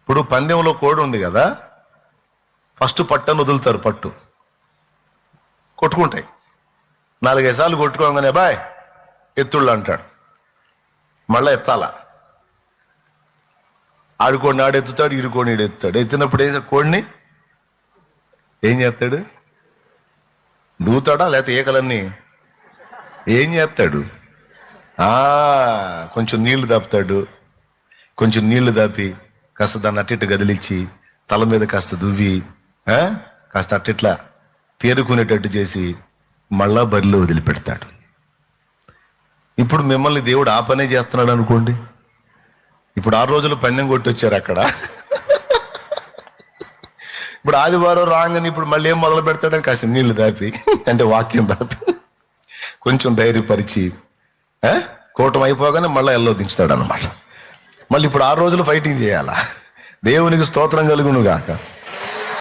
ఇప్పుడు పందెంలో కోడి ఉంది కదా ఫస్ట్ పట్టను వదులుతారు పట్టు. కొట్టుకుంటాయి. నాలుగైదు సార్లు కొట్టుకోగానే బాయ్ ఎత్తుళ్ళు అంటాడు. మళ్ళీ ఎత్తాలా? ఆడుకోండి ఆడెత్తుతాడు ఈడుకోండి ఈడెత్తుతాడు ఎత్తినప్పుడు ఏం కోడిని ఏం చేస్తాడు? దూతాడా లేకపోతే ఏకలన్నీ ఏం చేస్తాడు? కొంచెం నీళ్ళు తప్పుతాడు కొంచెం నీళ్ళు దాపి కాస్త దాన్ని అట్టిట్టు గదిలిచ్చి తల మీద కాస్త దువ్వి ఆ? కాస్త అట్టిట్లా తేరుకునేటట్టు చేసి మళ్ళా బరిలో వదిలిపెడతాడు ఇప్పుడు మిమ్మల్ని దేవుడు ఆ పనే చేస్తున్నాడు అనుకోండి ఇప్పుడు ఆరు రోజులు పందెం కొట్టొచ్చారు అక్కడ ఇప్పుడు ఆదివారం రాగానే ఇప్పుడు మళ్ళీ ఏం మొదలు పెడతాడని కాస్త నీళ్ళు దాపి అంటే వాక్యం దాపి కొంచెం ధైర్యపరిచి ఆ? కూటమి అయిపోగానే మళ్ళీ ఎల్లో దించుతాడు అనమాట మళ్ళీ ఇప్పుడు ఆరు రోజులు ఫైటింగ్ చేయాలా? దేవునికి స్తోత్రం కలుగును గాక